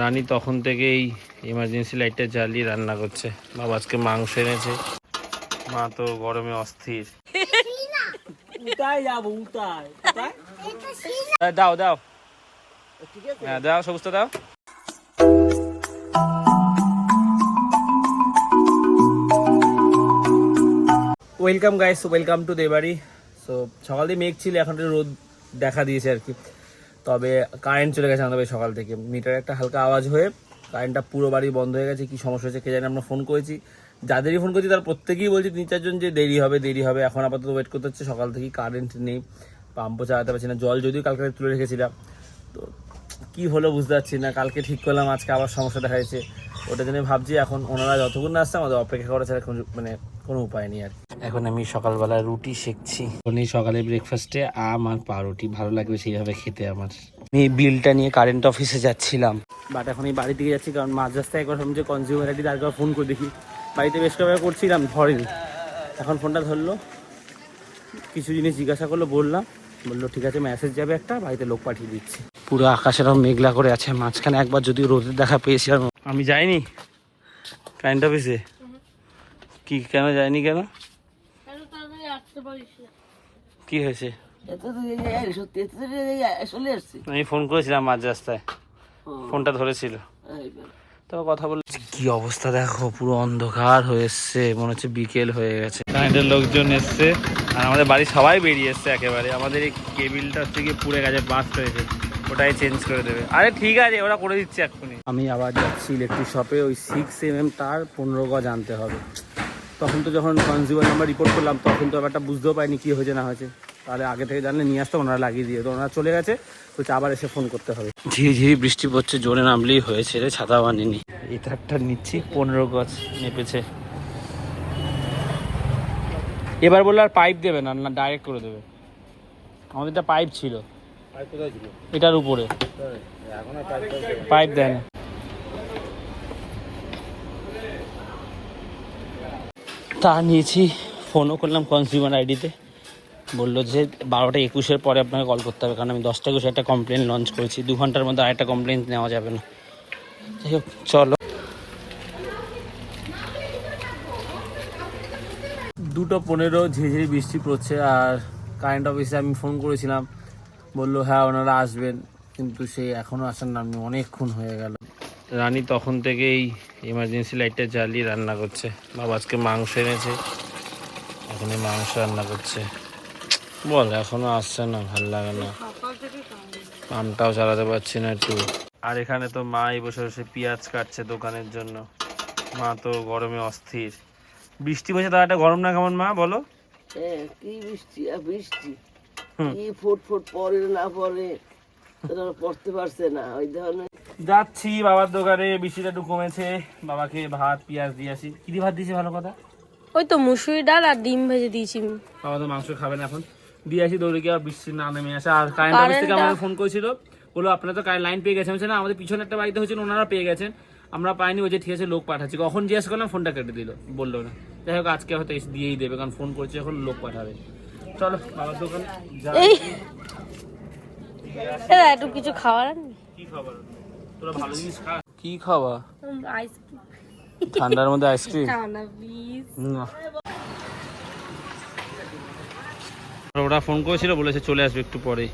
রানী তখন থেকেই এমার্জেন্সি লাইটটা জ্বালিয়ে রান্না করছে। বাবা আজকে মাংস এনেছে। মা তো গরমে অস্থির। দাও দাও। হ্যাঁ দাও সবুজটা দাও। Welcome guys welcome to Debari so সকাল মেঘ ছিল এখন রোদ দেখা দিয়েছে আর কি। তবে কারেন্ট চলে গেছে আমাদের সকাল থেকে। মিটারে একটা হালকা আওয়াজ হয়ে কারেন্টটা পুরো বাড়ি বন্ধ হয়ে গেছে, কি সমস্যা হয়েছে কে জানি আমরা ফোন করেছি। যাদেরই ফোন করেছি তারা প্রত্যেকেই বলছে তিন চারজন যে দেরি হবে দেরি হবে। এখন আপাতত ওয়েট করতে হচ্ছে, সকাল থেকেই কারেন্ট নেই। পাম্পও চালাতে পারছি না, জল যদিও কালকে তুলে রেখেছিলাম। তো কি হলো বুঝতে পারছি না, কালকে ঠিক করলাম, আজকে আবার সমস্যা দেখা যাচ্ছে ওটা জন্য ভাবছি, এখন ওনারা যতক্ষণ না আসছে, আমাদের অপেক্ষা করা ছাড়া মানে কোনো উপায় নেই আর কি। এখন আমি সকালবেলা রুটি শেখছি এখন এই সকালে ব্রেকফাস্টে আম আর পাউরুটি ভালো লাগবে সেইভাবে খেতে আমার। আমি বিলটা নিয়ে কারেন্ট অফিসে যাচ্ছিলাম। বাট এখন এই বাড়ি থেকে যাচ্ছি কারণ মাঝ রাস্তায় একবার যে কনজিউমার আইডি তারপর ফোন করে দেখি। বাড়িতে বেশ কয়েকবার করছিলাম ধরেনি। এখন ফোনটা ধরলো। কিছু জিনিস জিজ্ঞাসা করল বললাম। বলল ঠিক আছে মেসেজ যাবে একটা বাড়িতে লোক পাঠিয়ে দিচ্ছি। পুরো আকাশের মেঘলা করে আছে মাঝখানে একবার যদি রোদের দেখা পেয়েছিলাম আমি যাইনি। কারেন্ট অফিসে কি কেন যাইনি কেন? কি হয়েছে? আমি ফোন করেছিলাম মাঝ রাস্তায়। ফোনটা ধরেছিল। তবে কথা বলছি কি অবস্থা দেখো, পুরো অন্ধকার হয়ে এসছে, মনে হচ্ছে বিকেল হয়ে গেছে। কারেন্টের লোকজন এসছে, আর আমাদের বাড়ি সবাই বেরিয়ে এসছে একেবারে। আমাদের এই কেবিলটা হচ্ছে গিয়ে পুড়ে গেছে বাস্ট হয়েছে। ওটাই চেঞ্জ করে দেবে। আরে ঠিক আছে, ওরা করে দিচ্ছে এক্ষুনি। আমি আবার যাচ্ছি ইলেকট্রিক শপে ওই সিক্স এম এম তার পনেরো গজ আনতে হবে। তখন তো যখন কনজিউমার নাম্বার রিপোর্ট করলাম তখন তো ব্যাপারটা বুঝতেও পারিনি কী হয়েছে না হয়েছে। তাহলে আগে থেকে জানলে নিয়ে আসতো ওনারা লাগিয়ে দিয়ে তো ওনারা চলে গেছে তো আবার এসে ফোন করতে হবে। ধীরে ধীরে বৃষ্টি পড়ছে জোরে নামলেই হয়েছে রে ছাতা বানিনি এই তারটা নিচ্ছি পনেরো গজ নেপেছে। এবার বলল আর পাইপ দেবে না না ডাইরেক্ট করে দেবে। আমাদের একটা পাইপ ছিল। এটার উপরে। পাইপ দেয় না। তা নিয়েছি। ফোনও করলাম কনজিউমার আইডিতে বলল যে বারোটা একুশের পরে আপনাকে কল করতে হবে, কারণ আমি দশটা একুশে একটা কমপ্লেন লঞ্চ করেছি। দু ঘণ্টার মধ্যে আরেকটা কমপ্লেন নেওয়া যাবে না। যাই হোক, চলো। দুটো পনেরো ঝিঝিরি বৃষ্টি পড়ছে আর কারেন্ট অফিসে আমি ফোন করেছিলাম। বলল হ্যাঁ ওনারা আসবেন। কিন্তু সেই এখনও আসার নাম অনেকক্ষণ হয়ে গেল। রানী তখন থেকেই এমার্জেন্সি লাইটটা জ্বালিয়ে রান্না করছে। বাবা আজকে মাংস এনেছে। এখন এই মাংস রান্না করছে। বল এখনও আসছে না ভালো লাগে না। আমটাও চালাতে পারছি না একটু। আর এখানে তো মাই বসে বসে পেঁয়াজ কাটছে দোকানের জন্য। মা তো গরমে অস্থির। বৃষ্টি তার একটা গরম না কেমন মা বলো? কি বৃষ্টি আর বৃষ্টি। কি ফুট ফুট পরে না পরে পড়তে পারছে না ওই ধরনের। যাচ্ছি বাবার দোকানে বৃষ্টিটা একটু কমেছে বাবাকে ভাত পেঁয়াজ দিয়ে আসি। কি দিয়ে ভাত দিয়েছি ভালো কথা? ওই তো মুসুরি ডাল আর ডিম ভেজে দিয়েছি। বাবা তো মাংস খাবেন এখন। দিয়ে আসি দৌড়ে গিয়ে আর বৃষ্টি না নেমে আসে। আর কারেন্ট অফিস থেকে আমাদের ফোন করেছিল। বলল আপনারা তো কারেন্ট লাইন পেয়ে গেছেন। বলছে না আমাদের পিছনে একটা বাড়িতে হয়েছিল ওনারা পেয়ে গেছেন। আমরা পাইনি ওই যে ঠিক আছে লোক পাঠাচ্ছি। কখন জিজ্ঞেস করলাম ফোনটা কেটে দিল। বলল না। যাই হোক আজকে হয়তো দিয়েই দেবে কারণ ফোন করছে এখন লোক পাঠাবে। চলো বাবার দোকানে একটু কিছু খাওয়ার? কি খাবার? তোরা ভালো জিনিস খা। কি খাওয়া? আইসক্রিম ঠান্ডার মধ্যে আইসক্রিম ওরা ফোন করেছিল বলেছে চলে আসবে একটু পরে।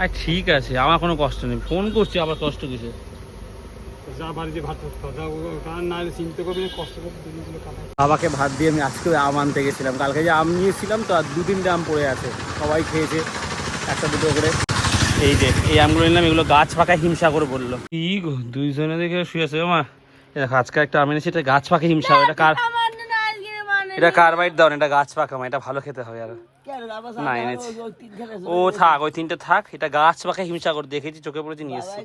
আর ঠিক আছে আমার কোনো কষ্ট নেই। ফোন করছি আবার কষ্ট কিছু বাবাকে ভাত দিয়ে আমি আজকে আম আনতে গেছিলাম। কালকে যে আম নিয়েছিলাম তো আর দু তিনটে আম পড়ে আছে। সবাই খেয়েছে একটা দুটো করে। এই যে এই আমগুলো নিলাম এগুলো গাছ পাকা হিংসা করে বলল। কি গো দুইজনে দেখে শুয়েছে মা? এটা আজকে একটা আম এনেছি এটা গাছ পাকা হিংসা এটা কার এটা কার বাইট দাও এটা গাছ পাকা মা এটা ভালো খেতে হবে আর। না, এনেছি। ও থাক ওই তিনটে থাক এটা গাছ পাকা হিংসা করে দেখেছি চোখে পড়েছি নিয়ে এসছি।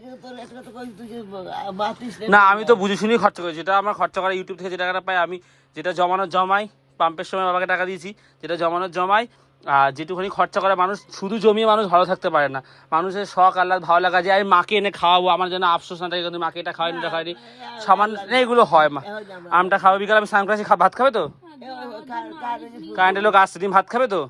না আমি তো বুঝে শুনেই খরচা করেছি যেটা আমার খরচা করা ইউটিউব থেকে যে টাকাটা পাই আমি যেটা জমানোর জমাই পাম্পের সময় বাবাকে টাকা দিয়েছি যেটা জমানোর জমাই আর যেটুকুনি খরচা করে মানুষ, শুধু জমিয়ে মানুষ ভালো থাকতে পারে না। মানুষের শখ আল্লাহ ভালো লাগা, যে আমি মাকে এনে খাওয়াবো, আমার যেন আফসোস না থাকে, কিন্তু মাকে এটা খাওয়াইনি এটা খাওয়াইনি সামান্য এগুলো হয় মা। আমটা খাওয়া বিকাল আমি স্নান করেছি ভাত খাবে তো? কারেন্টের লোক আসছে ভাত খাবে তো?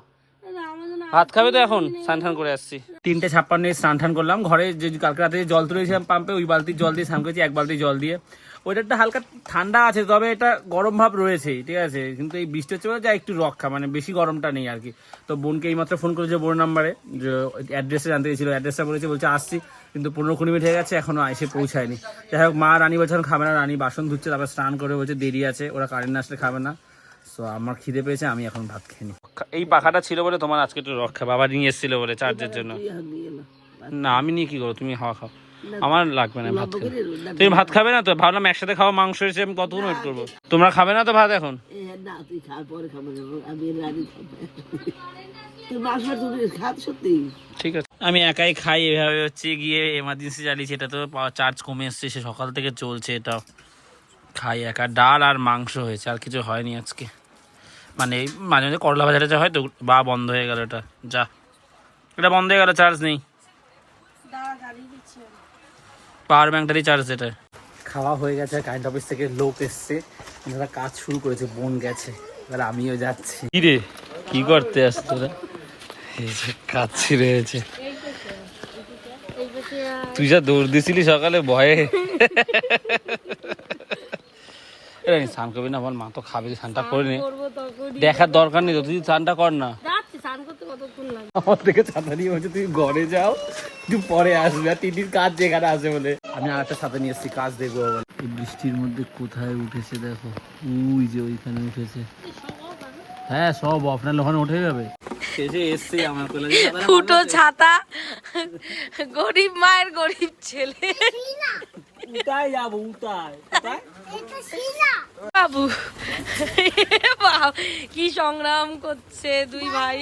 ভাত খাবে তো এখন? স্নান টান করে আসছি। তিনটে ছাপ্পান্ন স্নান টান করলাম। ঘরে যে কালকে রাতে যে জল তুলেছিলাম পাম্পে, ওই বালতির জল দিয়ে স্নান করেছি, এক বালতি জল দিয়ে। ওইটা একটা হালকা ঠান্ডা আছে তবে এটা গরম ভাব রয়েছেই ঠিক আছে? কিন্তু এই বৃষ্টি হচ্ছে যা একটু রক্ষা মানে বেশি গরমটা নেই আর কি। তো বোনকে এইমাত্র ফোন করেছে বোন নাম্বারে যে অ্যাড্রেসে জানতে গেছিল অ্যাড্রেসটা বলেছে বলছে আসছি। কিন্তু পনেরো কুড়ি মিনিট হয়ে গেছে এখনও এসে পৌঁছায়নি। যাই হোক মা রানী বলছে এখন খাবে না। রানী বাসন ধুচ্ছে তারপর স্নান করে বলছে দেরি আছে ওরা কারেন্ট না আসলে খাবে না। সো আমার খিদে পেয়েছে আমি এখন ভাত খেয়ে নি। এই পাখাটা ছিল বলে তোমার আজকে একটু রক্ষা বাবা নিয়ে এসেছিল বলে চার্জের জন্য। না আমি নিয়ে কি করব? তুমি হাওয়া খাও। আমার লাগবে না ভাত তুমি ভাত খাবে না তো? ভাবলাম একসাথে খাওয়া মাংস এসে আমি কতক্ষণ ওয়েট করব? তোমরা খাবে না তো ভাত এখন? ঠিক আছে। আমি একাই খাই এভাবে হচ্ছে গিয়ে এমার্জেন্সি চালিয়েছি এটা তো চার্জ কমে এসছে সে সকাল থেকে চলছে এটা খাই একা। ডাল আর মাংস হয়েছে আর কিছু হয়নি আজকে। মানে মাঝে মাঝে করলা ভাজাটা যা হয় তো বা বন্ধ হয়ে গেল এটা। যা। এটা বন্ধ হয়ে গেল চার্জ নেই। পাওয়ার ব্যাংকটারই চার্জ এটা। খাওয়া হয়ে গেছে কারেন্ট অফিস থেকে লোক এসছে। ওনারা কাজ শুরু করেছে বোন গেছে। এবার আমিও যাচ্ছি। কি রে? কি করতে আসছে তোরা? এই যে কাজ ছিঁড়ে হয়েছে তুই যা দৌড় দিছিলি সকালে ভয়ে। স্নান করবি না বল মা তো খাবে স্নানটা করে নে। দেখার দরকার নেই তো তুই স্নানটা কর না। আমার থেকে ছাতা নিয়ে বলছে তুই ঘরে যাও। তুই পরে আসবে আর তিন কাজ যেখানে আছে বলে। আমি আর একটা ছাতা নিয়ে এসেছি কাজ দেখব এই বৃষ্টির মধ্যে কোথায় উঠেছে দেখো? ওই যে ওইখানে উঠেছে। হ্যাঁ সব আপনার ওখানে উঠে যাবে। এসে এসছে আমার কোলে ফুটো ছাতা। গরিব মায়ের গরিব ছেলে। যাব বাব, কি সংগ্রাম করছে দুই ভাই।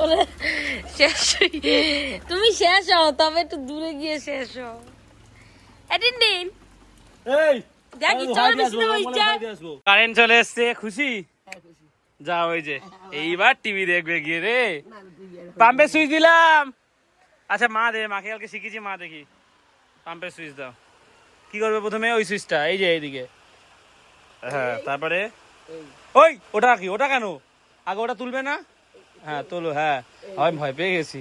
ওরে, শেষ তুমি শেষ হও তবে একটু দূরে গিয়ে শেষ হও। এদিন দিন এই কারেন্ট চলে এসছে খুশি? যা ওই যে এইবার টিভি দেখবে গিয়ে রে। পাম্পে সুইচ দিলাম। আচ্ছা মা দে মাকে কালকে শিখেছি মা দেখি। পাম্পের সুইচ দাও। কি করবে প্রথমে? ওই সুইচটা এই যে এইদিকে। হ্যাঁ তারপরে? ওই ওটা কি ওটা কেন? আগে ওটা তুলবে না? হ্যাঁ তোলো হ্যাঁ। আমি ভয় পেয়ে গেছি।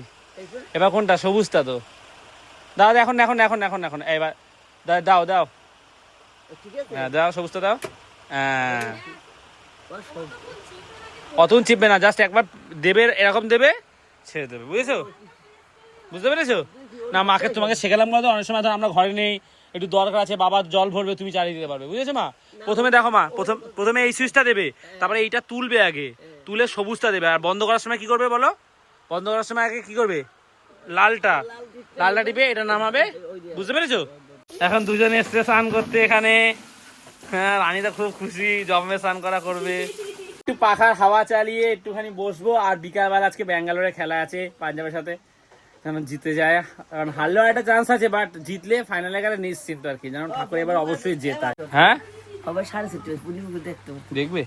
এবার কোনটা? সবুজটা তো। দাও এখন এখন এখন এখন এখন। এবার দাও দাও। দাও হ্যাঁ দাও সবুজটা দাও। হ্যাঁ। অতক্ষণ চিপবে না জাস্ট একবার দেবে এরকম দেবে ছেড়ে দেবে বুঝেছ? বুঝতে পেরেছ? না মাকে তোমাকে শেখালাম না তো অনেক সময় ধর আমরা ঘরে নেই। একটু দরকার আছে বাবা জল ভরবে তুমি চালিয়ে দিতে পারবে। বুঝেছ মা? প্রথমে দেখো মা প্রথম প্রথমে এই সুইচটা দেবে তারপরে এইটা তুলবে আগে তুলে সবুজটা দেবে আর বন্ধ করার সময় কি করবে বলো? বন্ধ করার সময় আগে কি করবে? লালটা। লালটা টিপে এটা নামাবে। বুঝতে পেরেছ? এখন দুজনে এসছে স্নান করতে এখানে। হ্যাঁ রানীটা খুব খুশি জমে স্নান করা করবে। একটু পাখার হাওয়া চালিয়ে একটুখানি বসবো আর বিকালবেলা আজকে ব্যাঙ্গালোরে খেলা আছে পাঞ্জাবের সাথে। যেন জিতে যায়? কারণ হারলেও একটা চান্স আছে বাট জিতলে ফাইনালে গেলে নিশ্চিন্ত আর কি। যেন ঠাকুর এবার অবশ্যই জেতায়। হ্যাঁ? আবার সাড়ে চারটে পুলিশকে দেখতে দেখবে?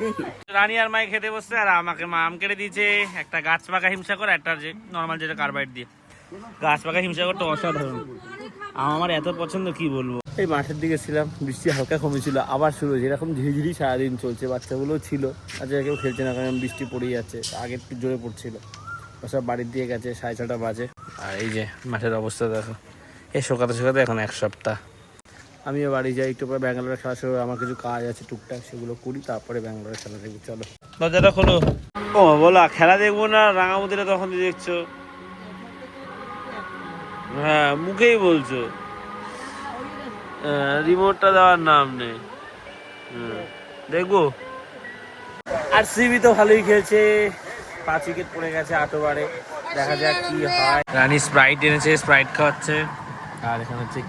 দেখি। রানী আর মাই খেতে বসছে আর আমাকে মা আম কেটে দিয়েছে। একটা গাছ পাকা হিমসা করে একটা যে নর্মাল যেটা কার্বাইড দিয়ে। গাছ পাকা হিমসা করতে অসাধারণ আমার এত পছন্দ কি বলব? এই মাঠের দিকে ছিলাম বৃষ্টি হালকা কমেছিল আবার শুরু হয়েছে। এরকম ঝিরিঝিরি সারাদিন চলছে বাচ্চাগুলোও ছিল। আজকে কেউ খেলছে না কারণ বৃষ্টি পড়েই যাচ্ছে আগে একটু জোরে পড়ছিল। সব বাড়ির দিয়ে গেছে সাড়ে ছটা বাজে। আর এই যে মাঠের অবস্থা দেখো। এই শোকাতে শোকাতে এখন এক সপ্তাহ। আমিও বাড়ি যাই একটু পরে ব্যাঙ্গালোরে খেলা শুরু আমার কিছু কাজ আছে টুকটাক সেগুলো করি তারপরে ব্যাঙ্গালোরে খেলা দেখব চলো। দরজাটা খোলো। ও বলা খেলা দেখব না? রাঙামতিটা তখন দেখছ। হ্যাঁ মুখেই বলছো। রিমোটটা দেওয়ার নাম নেই। দেখব। আর সিবি তো ভালোই খেলছে। পাঁচ উইকেট পড়ে গেছে আটোবারে দেখা যাক কি হয়। রানী স্প্রাইট এনেছে স্প্রাইট খাওয়াচ্ছে। আর এখানে হচ্ছে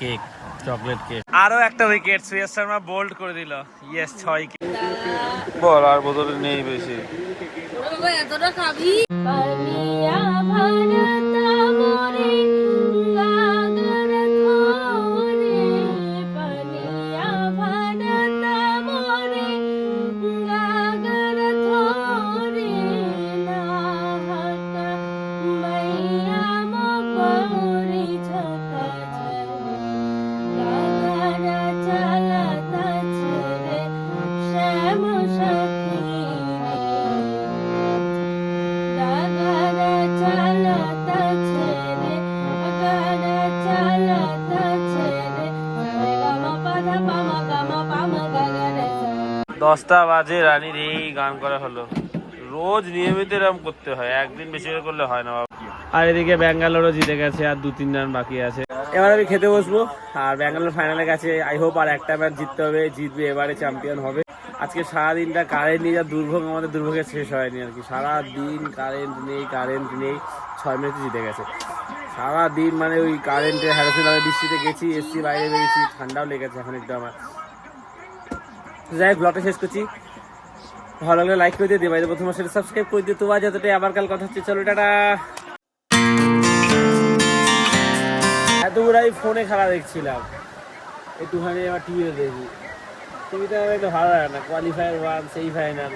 কেক চকলেট কেক আরও একটা উইকেট শ্রেয়স শর্মা বোল্ড করে দিল। ইয়েস ছয় বল আর বোতলে নেই বেশি। বাবা এতটা খাবি? দশটা বাজে রানীর এই গান করা হলো। রোজ নিয়মিত এরকম করতে হয়, একদিন বেশি করে করলে হয় না আর এদিকে ব্যাঙ্গালোরও জিতে গেছে, আর দু তিন রান বাকি আছে। এবার আমি খেতে বসবো, আর ব্যাঙ্গালোর ফাইনালে গেছে আই হোপ আর একটা ম্যাচ জিততে হবে, জিতবে, এবারে চ্যাম্পিয়ন হবে। আজকে সারাদিনটা কারেন্ট নিয়ে যা দুর্ভোগ, আমাদের দুর্ভোগের শেষ হয়নি আর কি। সারা দিন কারেন্ট নেই কারেন্ট নেই, ছয় ম্যাচে জিতে গেছে। সারা দিন মানে ওই কারেন্টের হ্যারাসমেন্ট বৃষ্টিতে গেছি এসছি বাইরে বেরিয়েছি, ঠান্ডাও লেগেছে এখন একটু আমার। যাই হোক ব্লগটা শেষ করছি। ভালো লাগলে লাইক করে দিয়ে দিও বাইরে প্রথম সাথে সাবস্ক্রাইব করে দিও। তো আজ এতটাই, আবার কাল কথা হচ্ছে। চলো, টাটা। এত ফোনে খেলা দেখছিলাম। একটুখানি আবার টিভিতে দেখি। টিভিতে ভালো লাগে না কোয়ালিফায়ার ওয়ান সেই ফাইনাল